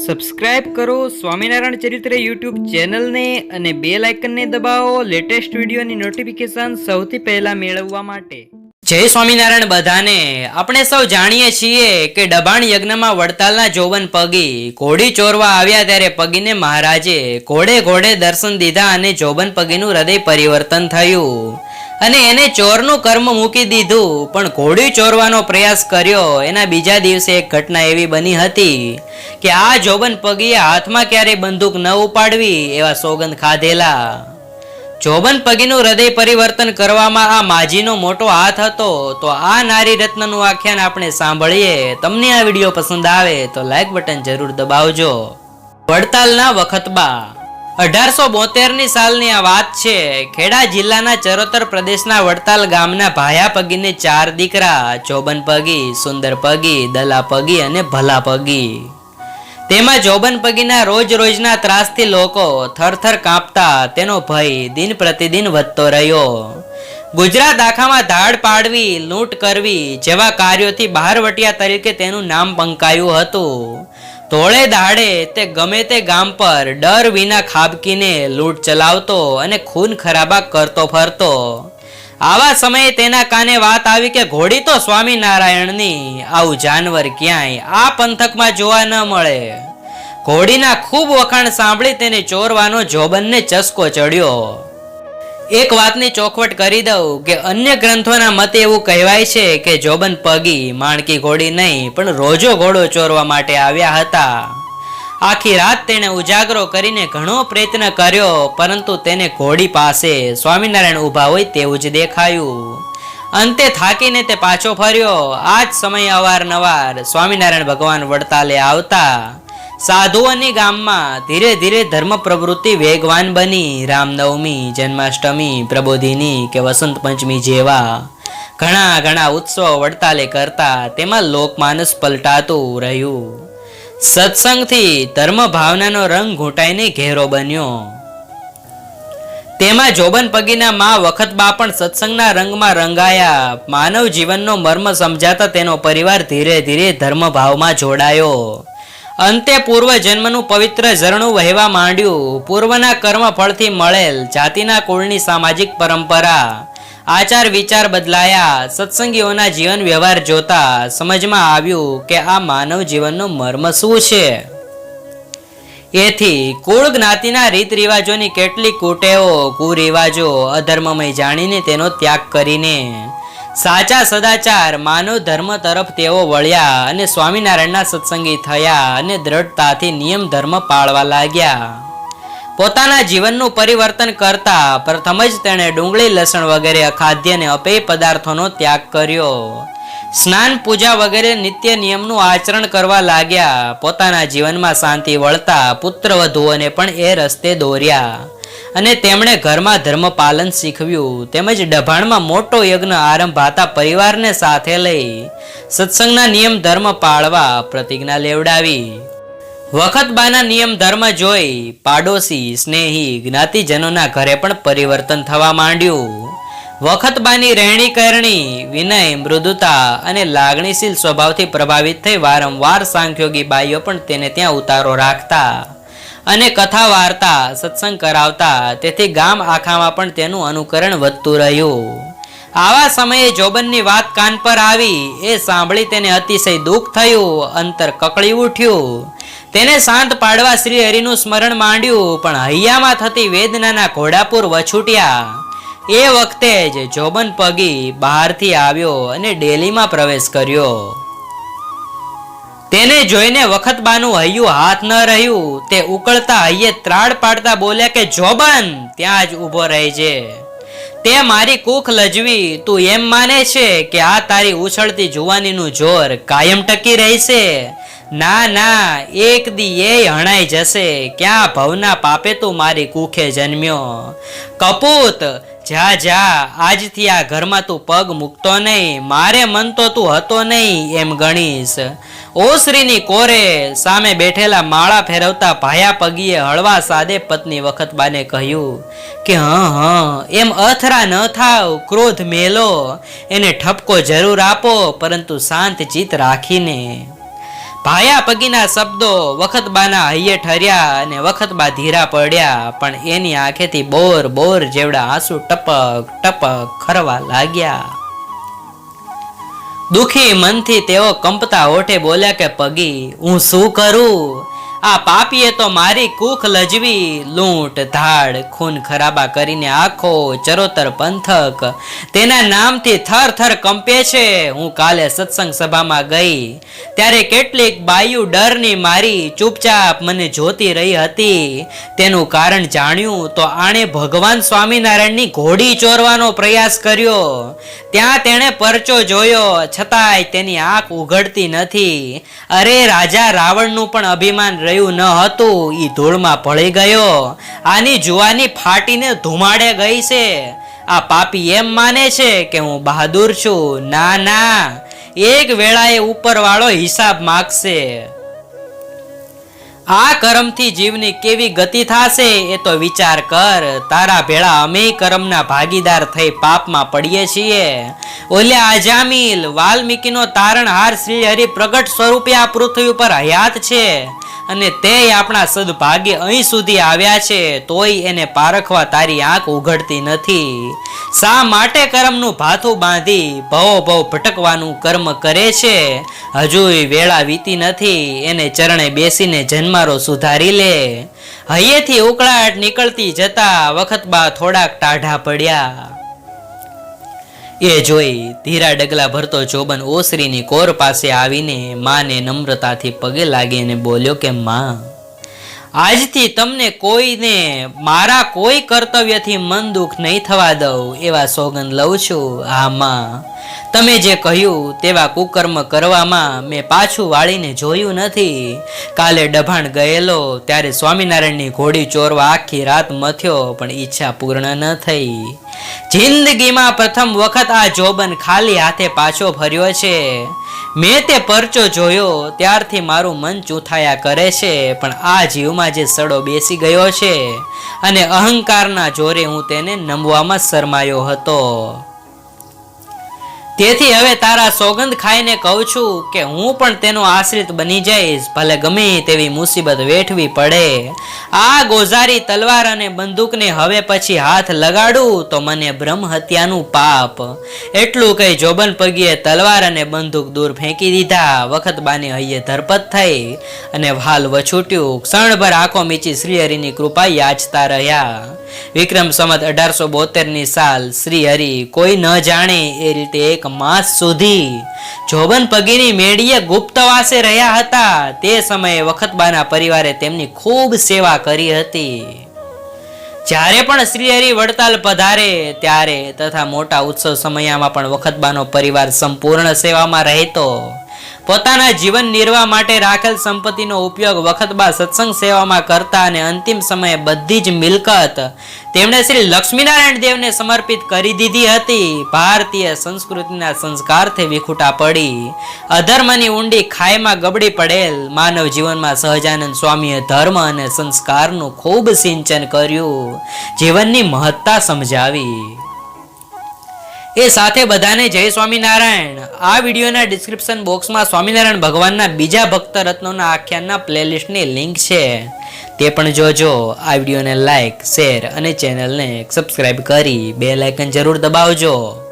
Subscribe કરો સ્વામિનારાયણ ચરિત્ર YouTube ચેનલને અને બે લાઇકનને દબાવો લેટેસ્ટ વિડીયોની નોટિફિકેશન સૌથી પહેલાં મેળવવા માટે. જય સ્વામિનારાયણ બધાને. આપણે સૌ જાણીએ છીએ કે ડબાણ યજ્ઞમાં વડતાલના જોવન પગી ઘોડી ચોરવા આવ્યા ત્યારે પગીને મહારાજે ઘોડે ઘોડે દર્શન દીધા અને જોબન પગીનું હૃદય પરિવર્તન થયું. અને એને ચોરનું કર્મ મૂકી દીધું, પણ ઘોડી ચોરવાનો પ્રયાસ કર્યો. એના બીજા દિવસે એક ઘટના એવી બની હતી કે આ જોબન પગીએ હાથમાં ક્યારેય બંદૂક ન ઉપાડવી એવા સોગંદ ખાધેલા. જોબન પગીનું હૃદય પરિવર્તન કરવામાં આ માજીનો મોટો હાથ હતો, તો આ નારી રત્નનું આખ્યાન આપણે સાંભળીએ. તમને આ વીડિયો પસંદ આવે તો લાઈક બટન જરૂર દબાવજો. વડતાલના વખતબા. અઢારસો બોતેરની સાલની આ વાત છે, ખેડા જિલ્લાના ચરોતર પ્રદેશના વડતાલ ગામના ભાયા પગીને ચાર દીકરા ચોબન પગી, સુંદર પગી, દલા પગી અને ભલા પગી. તેમાં જોબન પગીના રોજ રોજના ત્રાસથી લોકો થરથર કાંપતા તેનો ભય દિન પ્રતિદિન વધતો રહ્યો. ગુજરાત આખામાં ધાડ પાડવી, લૂંટ કરવી જેવા કાર્યોથી બહારવટિયા તરીકે તેનું નામ પંકાયું હતું. ધોળે દાડે તે ગમે તે ગામ પર ડર વિના ખાબકીને લૂંટ ચલાવતો અને ખૂન ખરાબા કરતો ફરતો. આવા સમયે તેના કાને વાત આવી કે ઘોડી તો સ્વામિનારાયણની. આવું જાનવર ક્યાંય આ પંથકમાં જોવા ન મળે. ઘોડીના ખૂબ વખાણ સાંભળી તેને ચોરવાનો જોબનને ચસ્કો ચડ્યો. એક વાતની ચોખવટ કરી દઉં કે અન્ય ગ્રંથોના મતે એવું કહેવાય છે કે જોબન પગી, માણકી ઘોડી નહીં, પણ રોજો ઘોડો ચોરવા માટે આવ્યા હતા. આખી રાત તેણે ઉજાગરો કરીને ઘણો પ્રયત્ન કર્યો, પરંતુ તેને ઘોડી પાસે સ્વામિનારાયણ ઊભા હોય તેવું જ દેખાયું. અંતે થાકીને તે પાછો ફર્યો. આ જ સમયે અવારનવાર સ્વામિનારાયણ ભગવાન વડતાલે આવતા. સાધુઓની ગામમાં ધીરે ધીરે ધર્મ પ્રવૃત્તિ વેગવાન બની. રામનવમી, જન્માષ્ટમી, પ્રબોધિની કે વસંત પંચમી જેવા ઘણા ઘણા ઉત્સવો વડતાલે કરતા તેમાં લોકમાનસ પલટાતું રહ્યું. સત્સંગથી ધર્મ ભાવનાનો રંગ ઘૂંટાઈને ઘેરો બન્યો. તેમાં જોબન પગીના મા વખતબા પણ સત્સંગના રંગમાં રંગાયા. માનવ જીવનનો મર્મ સમજાતા તેનો પરિવાર ધીરે ધીરે ધર્મ ભાવમાં જોડાયો. અંતે પૂર્વ જન્મનું પવિત્ર ઝરણું વહેવા માંડ્યું. પૂર્વના કર્મ ફળથી મળેલ જાતિના કુળની સામાજિક પરંપરા. આચાર વિચાર બદલાયા. સત્સંગીઓના જીવન વ્યવહાર જોતા સમજમાં આવ્યું કે આ માનવ જીવનનો મર્મ શું છે? એથી કુળ જ્ઞાતિના રીત રિવાજોની કેટલીક કુટેવો, કુરિવાજો, અધર્મમય જાણીને તેનો ત્યાગ કરીને સાચા સદાચાર, માનવ ધર્મ તરફ તેઓ વળ્યા અને સ્વામિનારાયણના સત્સંગી થયા અને દ્રઢતાથી નિયમ ધર્મ પાળવા લાગ્યા. પોતાના જીવનનું પરિવર્તન કરતા પ્રથમ જ તેણે ડુંગળી લસણ વગેરે, અખાદ્ય અને અપેય પદાર્થોનો ત્યાગ કર્યો. સ્નાન, પૂજા વગેરે નિત્ય નિયમનું આચરણ કરવા લાગ્યા. પોતાના જીવનમાં શાંતિ વળતા પુત્ર વધુઓને પણ એ રસ્તે દોર્યા. અને તેમણે ઘરમાં ધર્મ પાલન શીખવ્યું. તેમજ ડભાણમાં મોટો યજ્ઞ આરંભાતા પરિવારને સાથે લઈ સત્સંગના નિયમ ધર્મ પાળવા પ્રતિજ્ઞા લેવડાવી. વખતબાના નિયમ ધર્મ જોઈ પાડોશી સ્નેહી જ્ઞાતિજનોના ઘરે પણ પરિવર્તન થવા માંડ્યું. વખતબાની રહેણી કરણી, વિનય, મૃદુતા અને લાગણીશીલ સ્વભાવથી પ્રભાવિત થઈ વારંવાર સાંખ્યોગી બાઈઓ પણ તેને ત્યાં ઉતારો રાખતા અને કથા વાર્તા, સત્સંગ કરાવતા, તેથી ગામ આખામાં પણ તેનું અનુકરણ વધતું રહ્યું. આવા સમયે જોબનની વાત કાન પર આવી, એ સાંભળી તેને અતિશય દુઃખ થયું, અંતર કકળી ઉઠ્યું. તેને શાંત પાડવા શ્રી હરિનું સ્મરણ માંડ્યું, પણ હૈયામાં થતી વેદનાના ઘોડાપુર વછૂટ્યા. એ વખતે જ જોબન પગી બહારથી આવ્યો અને ડેલીમાં પ્રવેશ કર્યો. તેને જોઈને વખતબાનું હૈયું હાથ ન રહ્યું, તે ઉકળતા હૈયે ત્રાડ પાડતા બોલ્યા કે, જોબન, ત્યાં જ ઊભો રહેજે. તે મારી કૂખ લજવી, તું એમ માને છે કે આ તારી ઉછળતી જુવાનીનું જોર કાયમ ટકી રહેશે. ના ના, એક દી એ હણાઈ જશે. ક્યાં ભવના પાપે તું મારી કૂખે જન્મ્યો? કપૂત જા જા, આજથી આ ઘરમાં તું પગ મૂકતો નહીં, મારે મન તો તું હતો નહીં, એમ ગણીશ. ઓસરીની કોરે સામે બેઠેલા માળા ફેરવતા ભાયા પગીએ હળવા સાદે પત્ની વખતબાને કહ્યું કે, હં હં, એમ અથરા ન થાવ, ક્રોધ મેલો, એને ઠપકો જરૂર આપો, પરંતુ શાંત ચિત્ત રાખીને. ભાયા પગીના શબ્દો વખતબાના હૈયે ઠર્યા અને વખતબા ધીરા પડ્યા, પણ એની આંખેથી બોર બોર જેવડા આંસુ ટપક ટપક ખરવા લાગ્યા. દુખી મનથી તેઓ કંપતા ઓઠે બોલ્યા કે, પગી, હું શું કરું? આ પાપીએ તો મારી કૂખ લજવી, લૂંટ, ધાડ, ખૂન ખરાબા કરીને આખો ચરોતર પંથક તેના નામથી થર થર કંપે છે. હું કાલે સત્સંગ સભામાં ગઈ, ત્યારે કેટલીક બાયુ ડરની મારી ચૂપચાપ મને જોતી રહી હતી. તેનું કારણ જાણ્યું તો આણે ભગવાન સ્વામિનારાયણની ઘોડી ચોરવાનો પ્રયાસ કર્યો. ત્યાં તેણે પરચો જોયો, છતાંય તેની આંખ ઉઘડતી નથી. અરે રાજા રાવણનું પણ અભિમાન રહ્યું ન હતું એ ધૂળમાં ભળી ગયો. આની જુવાની ફાટીને ધુમાડે ગઈ છે. આ પાપી એમ માને છે કે હું બહાદુર છું. ના ના. એક વેળાએ ઉપરવાળો હિસાબ માગશે. આ કર્મથી જીવની કેવી ગતિ થશે એ તો વિચાર કર. તારા ભેળા અમે કર્મના ભાગીદાર થઈ પાપમાં પડીએ છીએ. ઓલ્યા અજામિલ વાલ્મીકીનો તારણહાર શ્રી હરિ પ્રગટ સ્વરૂપે આ પૃથ્વી ઉપર હયાત છે અને તે આપણા સદભાગ્ય અહીં સુધી આવ્યા છે, તોય એને પારખવા તારી આંખ ઉઘડતી નથી. શા માટે કર્મનું ભાથું બાંધી ભવો ભવ ભટકવાનું કર્મ કરે છે? હજુય વેળા વીતી નથી, એને ચરણે બેસીને જન્મારો સુધારી લે. હૈયેથી ઉકળાટ નીકળતી જતા વખત બા થોડાક ટાઢા પડ્યા. એ જોઈ ધીરા ડગલા ભરતો જોબન ઓસરીની કોર પાસે આવીને માને નમ્રતાથી પગે લાગીને બોલ્યો કે, માં આજથી તમને કોઈને મારા કોઈ કર્તવ્યથી મન દુઃખ નહીં થવા દઉં એવા સોગંદ લઉં છું. હા, માં. તમે જે કહ્યું તેવા કુકર્મ કરવામાં મેં પાછું વાળીને જોયું નથી. કાલે ડભાણ ગયેલો ત્યારે સ્વામિનારાયણની ઘોડી ચોરવા આખી રાત મથ્યો, પણ ઈચ્છા પૂર્ણ ન થઈ. જિંદગીમાં પ્રથમ વખત આ જોબન ખાલી હાથે પાછો ફર્યો છે. મેં તે પરચો જોયો, ત્યારથી મારું મન ચૂથાયા કરે છે, પણ આ જીવમાં જે સડો બેસી ગયો છે અને અહંકારના જોરે હું તેને નમવામાં શરમાયો હતો. તેથી હવે તારા સોગંદ ખાઈને કહું છું કે હું પણ તેનો આશ્રિત બની જઈશ. ભલે ગમે તેવી મુસીબત વેઠવી પડે. આ ગોઝારી તલવાર અને બંદૂકને હવે પછી હાથ લગાડું તો મને બ્રહ્મ હત્યાનું પાપ. એટલું કહી જોબન પગીએ તલવાર અને બંદૂક દૂર ફેંકી દીધા. વખત બાની હૈયે ધરપત થઈ અને વાલ વછૂટ્યું. ક્ષણભર આંખો મીચી શ્રીહરિની કૃપા યાચતા રહ્યા. વિક્રમ સંવત અઢારસો બોતેરની સાલ શ્રી કોઈ ન જાણે એ રીતે એક માસ સુધી જોબન પગીની મેળીએ ગુપ્તવાસે રહ્યા હતા. તે સમયે વખતબાના પરિવારે તેમની ખૂબ સેવા કરી હતી. જ્યારે પણ શ્રીહરિ વડતાલ પધારે, ત્યારે તથા મોટા ઉત્સવ સમયમાં પણ વખતબાનો પરિવાર સંપૂર્ણ સેવામાં રહેતો. પોતાના જીવન નિર્વાહ માટે રાખેલ સંપત્તિનો ઉપયોગ વખતબા સત્સંગ સેવામાં કરતા અને અંતિમ સમયે બધી જ મિલકત તેમણે શ્રી લક્ષ્મીનારાયણ દેવને સમર્પિત કરી દીધી હતી. ભારતીય સંસ્કૃતિના સંસ્કારથી વિખૂટા પડી. અધર્મની ઊંડી ખાઈમાં ગબડી પડેલ માનવ જીવનમાં સહજાનંદ સ્વામીએ ધર્મ અને સંસ્કારનું ખૂબ સિંચન કર્યું. જીવનની મહત્તા સમજાવી. એ સાથે બધાને જય સ્વામિનારાયણ. આ વિડીયોના ડિસ્ક્રિપ્શન બોક્સમાં સ્વામિનારાયણ ભગવાનના બીજા ભક્ત રત્નોના આખ્યાનના પ્લેલિસ્ટની લિંક છે. તે પણ જોજો. આ વિડીયોને લાઇક શેર અને ચેનલને સબસ્ક્રાઈબ કરી. બે લાઇકન જરૂર દબાવજો.